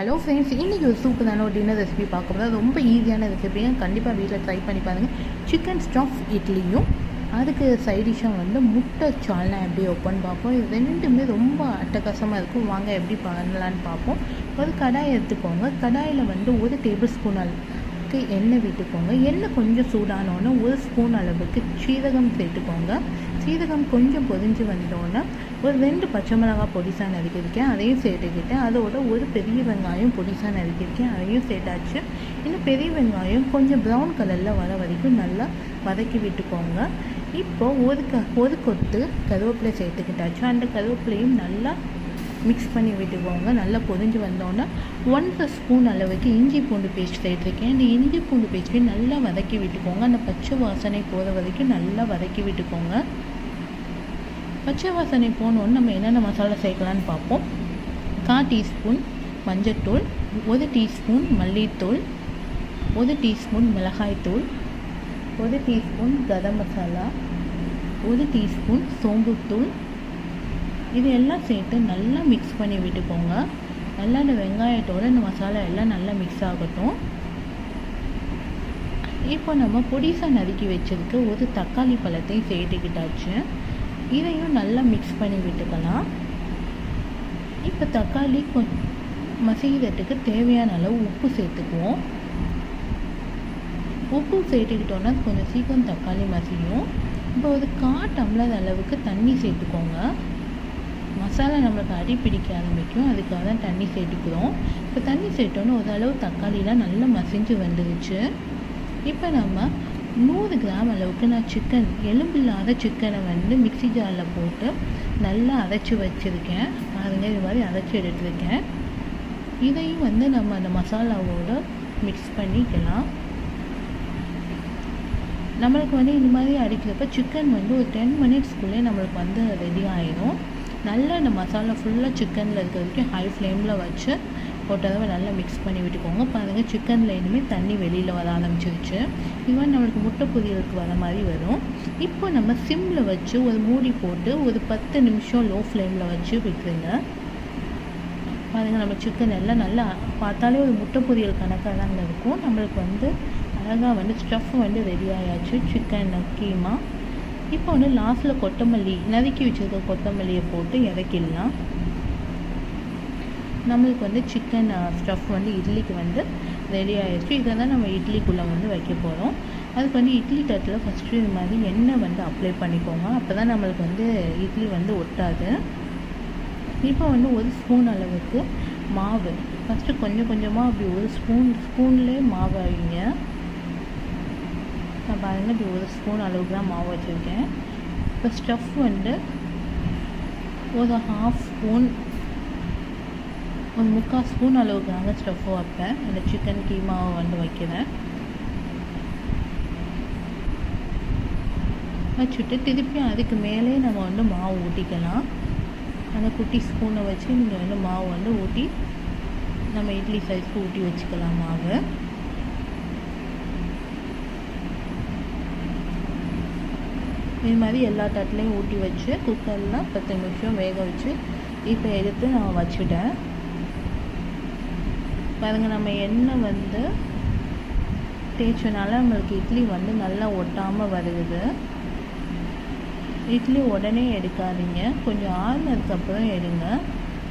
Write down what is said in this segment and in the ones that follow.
Hello friends இன்றைக்கி ஒரு சூப்பரான ஒரு டின்னர் ரெசிபி பார்க்க போகிறோம் ரொம்ப ஈஸியான ரெசிபியும் கண்டிப்பாக வீட்டில் ட்ரை பண்ணி பாருங்கள் சிக்கன் ஸ்டாஃப் இட்லியும் அதுக்கு சைட் வந்து முட்டை சால்னா எப்படி ஓப்பன் பார்ப்போம். இது ரெண்டுமே ரொம்ப அட்டகாசமாக இருக்கும். வாங்க எப்படி பண்ணலான்னு பார்ப்போம். ஒரு கடாய் எடுத்துக்கோங்க. கடாயில் வந்து ஒரு டேபிள் ஸ்பூன் அளவுக்கு எண்ணெய் விட்டுக்கோங்க. எண்ணெய் கொஞ்சம் சூடானோன்னே ஒரு ஸ்பூன் அளவுக்கு சீரகம் சேர்த்துக்கோங்க. சீரகம் கொஞ்சம் பொதிஞ்சு வந்தோன்னே ஒரு ரெண்டு பச்சை மிளகாய் பொடிசாக நறுக்கியிருக்கேன் அதையும் சேர்த்துக்கிட்டேன். அதோட ஒரு பெரிய வெங்காயம் பொடிசாக நறுக்கியிருக்கேன் அதையும் சேர்த்தாச்சு. இன்னும் பெரிய வெங்காயம் கொஞ்சம் ப்ரௌன் கலரில் வர வரைக்கும் நல்லா வதக்கி விட்டுக்கோங்க. இப்போ ஒரு க ஒரு கொத்து கருவேப்பிலை சேர்த்துக்கிட்டாச்சு. அந்த கருவேப்பிலையும் நல்லா மிக்ஸ் பண்ணி விட்டுக்கோங்க. நல்லா பொதிஞ்சு வந்தோன்னே ஒன்றரை ஸ்பூன் அளவுக்கு இஞ்சி பூண்டு பேஸ்ட் சேர்த்துருக்கேன். இந்த இஞ்சி பூண்டு பேஸ்ட்டையும் நல்லா வதக்கி விட்டுக்கோங்க. அந்த பச்சை வாசனை போகிற வரைக்கும் நல்லா வதக்கி விட்டுக்கோங்க. பச்சை வாசனை போனோன்னு நம்ம என்னென்ன மசாலா சேர்க்கலான்னு பார்ப்போம். கால் டீஸ்பூன் மஞ்சத்தூள் ஒரு டீஸ்பூன் மல்லித்தூள் ஒரு டீஸ்பூன் மிளகாய்த்தூள் ஒரு டீஸ்பூன் கரம் மசாலா ஒரு டீஸ்பூன் சோம்புத்தூள். இது எல்லாம் சேர்த்து நல்லா மிக்ஸ் பண்ணி விட்டுக்கோங்க. நல்லா இந்த வெங்காயத்தோட இந்த மசாலா எல்லாம் நல்லா மிக்ஸ் ஆகட்டும். இப்போ நம்ம பொடிசாக நறுக்கி வச்சதுக்கு ஒரு தக்காளி பழத்தை சேர்த்துக்கிட்டாச்சு. இதையும் நல்லா மிக்ஸ் பண்ணி விட்டுக்கலாம். இப்போ தக்காளி கொ மசிக்கிறதுக்கு தேவையான அளவு உப்பு சேர்த்துக்குவோம். உப்பு சேர்த்துக்கிட்டோன்னா கொஞ்சம் சீக்கிரம் தக்காளி மசியும். இப்போ ஒரு கா டம்ளர் அளவுக்கு தண்ணி சேர்த்துக்கோங்க. மசாலா நம்மளுக்கு அடி பிடிக்க ஆரம்பிக்கும். அதுக்காக தான் தண்ணி சேர்த்துக்கிறோம். இப்போ தண்ணி சேர்த்தோன்னே ஓரளவு தக்காளிலாம் நல்லா மசிஞ்சு வந்துருச்சு. இப்போ நம்ம நூறு கிராம் அளவுக்கு நான் சிக்கன் எலும்பில்லாத சிக்கனை வந்து மிக்சி ஜாரில் போட்டு நல்லா அரைச்சி வச்சுருக்கேன். பாருங்கள் இது மாதிரி அரைச்சி எடுத்துருக்கேன். இதையும் வந்து நம்ம அந்த மசாலாவோடு மிக்ஸ் பண்ணிக்கலாம். நம்மளுக்கு வந்து இந்த மாதிரி அடிக்கிறப்ப சிக்கன் வந்து ஒரு டென் மினிட்ஸ்க்குள்ளே நம்மளுக்கு வந்து ரெடி ஆயிடும் நல்லா இந்த மசாலா ஃபுல்லாக சிக்கனில் இருக்கிறதுக்கு வரைக்கும் ஹை ஃப்ளேமில் வச்சு ஒரு தடவை நல்லா மிக்ஸ் பண்ணி விட்டுக்கோங்க. பாருங்கள் சிக்கனில் இனிமேல் தண்ணி வெளியில் வர ஆரம்பிச்சிருச்சு. இவன் நம்மளுக்கு முட்டை பொரியலுக்கு வர மாதிரி வரும். இப்போ நம்ம சிம்மில் வச்சு ஒரு மூடி போட்டு ஒரு பத்து நிமிஷம் லோ ஃப்ளேமில் வச்சு விட்டுருங்க. பாருங்கள் நம்ம சிக்கன் எல்லாம் நல்லா பார்த்தாலே ஒரு முட்டை பொரியல் கணக்காக தாங்க இருக்கும். நம்மளுக்கு வந்து அழகாக வந்து ஸ்டஃப் வந்து ரெடி ஆயாச்சு. சிக்கன் கீமா. இப்போ வந்து லாஸ்ட்டில் கொத்தமல்லி நறுக்கி வச்சுருக்க கொத்தமல்லியை போட்டு இறக்கிடலாம். நம்மளுக்கு வந்து சிக்கன் ஸ்டஃப் uh, வந்து இட்லிக்கு வந்து ரெடி ஆகிடுச்சு இதை தான் நம்ம இட்லிக்குள்ளே வந்து வைக்க போகிறோம் அதுக்கு வந்து இட்லி தட்டில் ஃபஸ்ட்டு இது மாதிரி எண்ணெய் வந்து அப்ளை பண்ணிக்கோங்க. அப்போ தான் நம்மளுக்கு வந்து இட்லி வந்து ஒட்டாது. இப்போ வந்து ஒரு ஸ்பூன் அளவுக்கு மாவு. ஃபஸ்ட்டு கொஞ்சம் கொஞ்சமாக அப்படி ஒரு ஸ்பூன் ஸ்பூன்லேயே மாவு வைங்க. நான் பாருங்கள் இப்படி ஒரு ஸ்பூன் அளவுக்கு தான் மாவு வச்சுருக்கேன். இப்போ ஸ்டஃப் வந்து ஒரு ஹாஃப் ஸ்பூன் ஒரு முக்கால் ஸ்பூன் அளவுக்கு தாங்க வைப்பேன். அந்த சிக்கன் கீமாவை வந்து வைக்கிறேன். வச்சுட்டு திருப்பி அதுக்கு மேலே நம்ம வந்து மாவு ஊட்டிக்கலாம். அந்த குட்டி ஸ்பூனை வச்சு நீங்கள் வந்து மாவு வந்து ஊட்டி நம்ம இட்லி சைஸ்க்கு ஊட்டி வச்சுக்கலாம் மாவு. இது மாதிரி எல்லா தட்டிலையும் ஊட்டி வச்சு குக்கரில் பத்து நிமிஷம் வேக வச்சு இப்போ எடுத்து நான் வச்சுட்டேன். பாருங்கள் நம்ம எண்ணெய் வந்து தேய்ச்சனால நம்மளுக்கு இட்லி வந்து நல்லா ஒட்டாமல் வருது. இட்லி உடனே எடுக்காதீங்க. கொஞ்சம் ஆறுனதுக்கப்புறம் எடுங்க.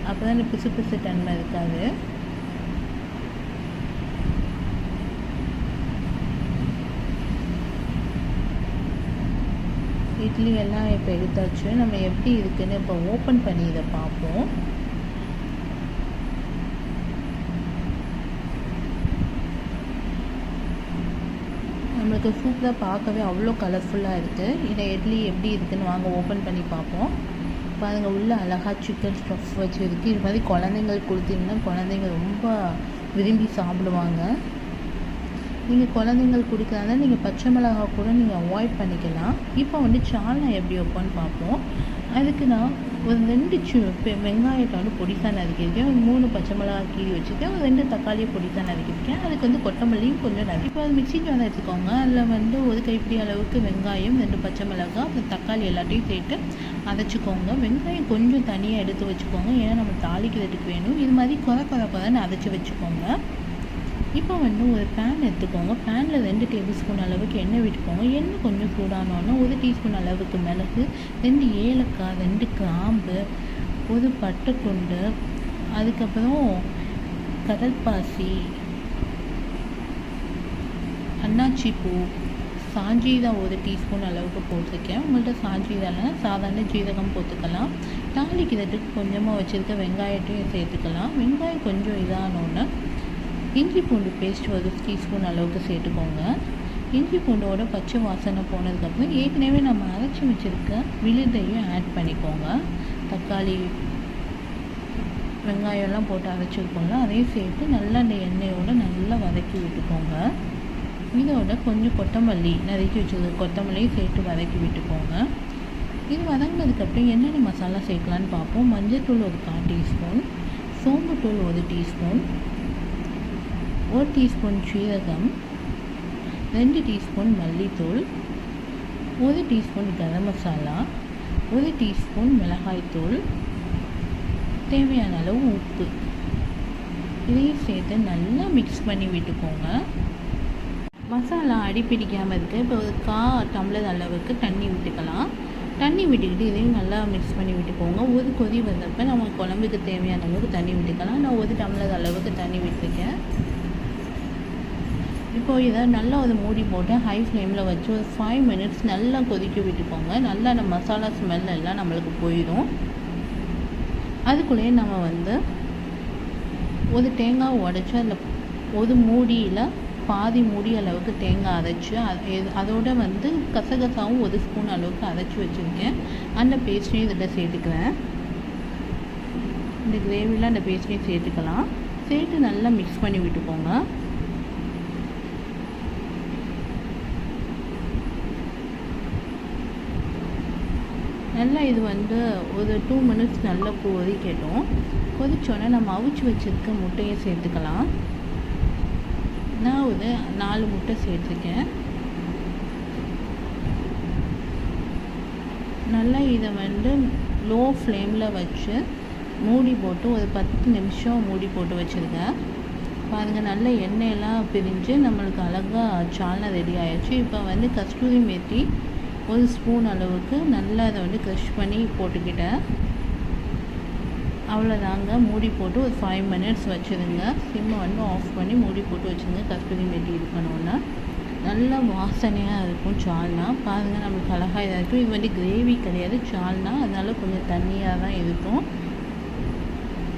அப்போ தான் பிசு பிசு தன்மை இருக்காது. இட்லி எல்லாம் இப்போ எடுத்தாச்சு. நம்ம எப்படி இருக்குன்னு இப்போ ஓப்பன் பண்ணி இதை பார்ப்போம். நம்மளுக்கு சூப்பராக பார்க்கவே அவ்வளோ கலர்ஃபுல்லாக இருக்குது இதை இட்லி எப்படி இருக்குதுன்னு வாங்க ஓப்பன் பண்ணி பார்ப்போம். பாருங்கள் உள்ளே அழகாக சிக்கன் ஸ்டஃப் வச்சு இருக்குது இது மாதிரி குழந்தைங்களுக்கு கொடுத்தீங்கன்னா குழந்தைங்க ரொம்ப விரும்பி சாப்பிடுவாங்க. நீங்கள் குழந்தைங்களுக்கு கொடுக்குறாங்க நீங்கள் பச்சை மிளகா கூட நீங்கள் அவாய்ட் பண்ணிக்கலாம். இப்போ வந்து சால்னா எப்படி வைப்போன்னு பார்ப்போம். அதுக்கு நான் ஒரு ரெண்டு சி பெ- வெங்காயத்தை வந்து பொடிசாக நறுக்கியிருக்கேன் ஒரு மூணு பச்சை மிளகா கீறி வச்சுருக்கேன். ஒரு ரெண்டு தக்காளியை பொடிசாக நறுக்கியிருக்கேன் அதுக்கு வந்து கொத்தமல்லியும் கொஞ்சம் நறுக்கி இப்போ அது மிக்சி ஜார் எடுத்துக்கோங்க. அதில் வந்து ஒரு கைப்பிடி அளவுக்கு வெங்காயம் ரெண்டு பச்சை மிளகா அப்புறம் தக்காளி எல்லாத்தையும் சேர்த்து அரைச்சிக்கோங்க. வெங்காயம் கொஞ்சம் தனியாக எடுத்து வச்சுக்கோங்க. ஏன்னா நம்ம தாளிக்கிறதுக்கு வேணும். இது மாதிரி குறை குறை குறைன்னு அரைச்சி வச்சுக்கோங்க. இப்போ வந்து ஒரு பேன் எடுத்துக்கோங்க. பேனில் ரெண்டு டேபிள் ஸ்பூன் அளவுக்கு எண்ணெய் விட்டுக்கோங்க. எண்ணெய் கொஞ்சம் சூடானோன்னா ஒரு டீஸ்பூன் அளவுக்கு மிளகு ரெண்டு ஏலக்காய் ரெண்டு கிராம்பு ஒரு பட்டைக்குண்டு அதுக்கப்புறம் கடற்பாசி அன்னாச்சி பூ சாஞ்சீரா ஒரு டீஸ்பூன் அளவுக்கு போட்டிருக்கேன். உங்கள்கிட்ட சாஞ்சீரா இல்லைன்னா சாதாரண ஜீரகம் போட்டுக்கலாம். தாளிக்கிறதுக்கு கொஞ்சமாக வச்சுருக்க வெங்காயத்தையும் சேர்த்துக்கலாம். வெங்காயம் கொஞ்சம் இதானோன்னு இஞ்சி பூண்டு பேஸ்ட் ஒரு டீஸ்பூன் அளவுக்கு சேர்த்துக்கோங்க. இஞ்சி பூண்டோட பச்சை வாசனை போனதுக்கப்புறம் ஏற்கனவே நம்ம அரைச்சி வச்சுருக்க விழுதையும் ஆட் பண்ணிக்கோங்க. தக்காளி வெங்காயம்லாம் போட்டு அரைச்சிருக்கோம்ல அதையும் சேர்த்து நல்லா அந்த எண்ணெயோடு நல்லா வதக்கி விட்டுக்கோங்க. இதோட கொஞ்சம் கொத்தமல்லி நறுக்கி வச்சது கொத்தமல்லியும் சேர்த்து வதக்கி விட்டுக்கோங்க. இது வதங்கினதுக்கப்புறம் என்னென்ன மசாலா சேர்க்கலான்னு பார்ப்போம். மஞ்சள்தூள் ஒரு கால் டீஸ்பூன் சோம்புத்தூள் ஒரு டீஸ்பூன் ஒரு டீஸ்பூன் சீரகம் ரெண்டு டீஸ்பூன் மல்லித்தூள் ஒரு டீஸ்பூன் கரம் மசாலா ஒரு டீஸ்பூன் மிளகாய்த்தூள் தேவையான அளவு உப்பு. இதையும் சேர்த்து நல்லா மிக்ஸ் பண்ணி விட்டுக்கோங்க. மசாலா அடி பிடிக்காமல் இருக்க இப்போ ஒரு கா டம்ளர் அளவுக்கு தண்ணி விட்டுக்கலாம். தண்ணி விட்டுக்கிட்டு இதையும் நல்லா மிக்ஸ் பண்ணி விட்டுக்கோங்க. ஒரு கொதி வந்தப்போ நம்ம குழம்புக்கு தேவையான அளவுக்கு தண்ணி விட்டுக்கலாம். நான் ஒரு டம்ளர் அளவுக்கு தண்ணி விட்டு இப்போ இதை நல்லா ஒரு மூடி போட்டு ஹை ஃப்ளேமில் வச்சு ஒரு ஃபைவ் மினிட்ஸ் நல்லா கொதிக்க விட்டுக்கோங்க. நல்லா அந்த மசாலா ஸ்மெல் எல்லாம் நம்மளுக்கு போயிடும். அதுக்குள்ளேயே நம்ம வந்து ஒரு தேங்காய் உடச்சி அதில் ஒரு மூடியில் பாதி மூடி அளவுக்கு தேங்காய் அரைச்சி எது- அதோட வந்து கசகசாவும் ஒரு ஸ்பூன் அளவுக்கு அரைச்சி வச்சுருக்கேன். அந்த பேஸ்ட்டையும் இதில் சேர்த்துக்கிறேன். இந்த கிரேவியில் அந்த பேஸ்ட்டையும் சேர்த்துக்கலாம். சேர்த்து நல்லா மிக்ஸ் பண்ணி விட்டுக்கோங்க. நல்லா இது வந்து ஒரு டூ மினிட்ஸ் நல்லா கொதிக்கட்டும் கொதிச்சோடனே நம்ம அவிச்சு வச்சிருக்க முட்டையை சேர்த்துக்கலாம். நான் ஒரு நாலு முட்டை சேர்த்துருக்கேன். நல்லா இதை வந்து லோ ஃப்ளேமில் வச்சு மூடி போட்டு ஒரு பத்து நிமிஷம் மூடி போட்டு வச்சுருக்கேன் பாருங்கள் நல்ல எண்ணெயெல்லாம் பிரிஞ்சு நம்மளுக்கு அழகாக சால்னா ரெடி ஆயிடுச்சு. இப்போ வந்து கஸ்தூரி மேத்தி ஒரு ஸ்பூன் அளவுக்கு நல்லா அதை வந்து க்ரஷ் பண்ணி போட்டுக்கிட்டேன் அவ்வளோதாங்க. மூடி போட்டு ஒரு ஃபைவ் மினிட்ஸ் வச்சுருங்க. சிம்மை வந்து ஆஃப் பண்ணி மூடி போட்டு வச்சுருங்க. கஸ்தூரி மெட்டி இது பண்ணோன்னா நல்ல வாசனையாக இருக்கும் சால்னா. பாருங்கள் நம்மளுக்கு அழகாக இதாக இருக்கும். இது வந்து கிரேவி கிடையாது சால்னா. அதனால் கொஞ்சம் தண்ணியாக தான் இருக்கும்.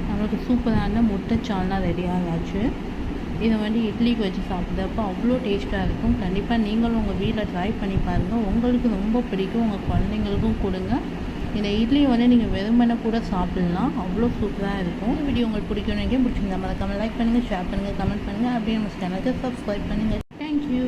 நம்மளுக்கு சூப்பரான முட்டை சால்னா ரெடி ஆகாச்சு. இதை வந்து இட்லிக்கு வச்சு சாப்பிட்றப்போ அவ்வளோ டேஸ்ட்டாக இருக்கும். கண்டிப்பாக நீங்களும் உங்கள் வீட்டில் ட்ரை பண்ணி பாருங்கள் உங்களுக்கு ரொம்ப பிடிக்கும். உங்கள் குழந்தைங்களுக்கும் கொடுங்க. இந்த இட்லியை வந்து நீங்கள் வெறுமனை கூட சாப்பிட்லாம். அவ்வளோ சூப்பராக இருக்கும். இந்த வீடியோ உங்களுக்கு பிடிக்கணும் நினைக்கிறேன். பிடிச்சிருந்தா மறக்காமல் லைக் பண்ணுங்கள் ஷேர் பண்ணுங்கள் கமெண்ட் பண்ணுங்கள் அப்படியே நம்ம சேனலுக்கு சப்ஸ்கிரைப் பண்ணுங்கள் தேங்க்யூ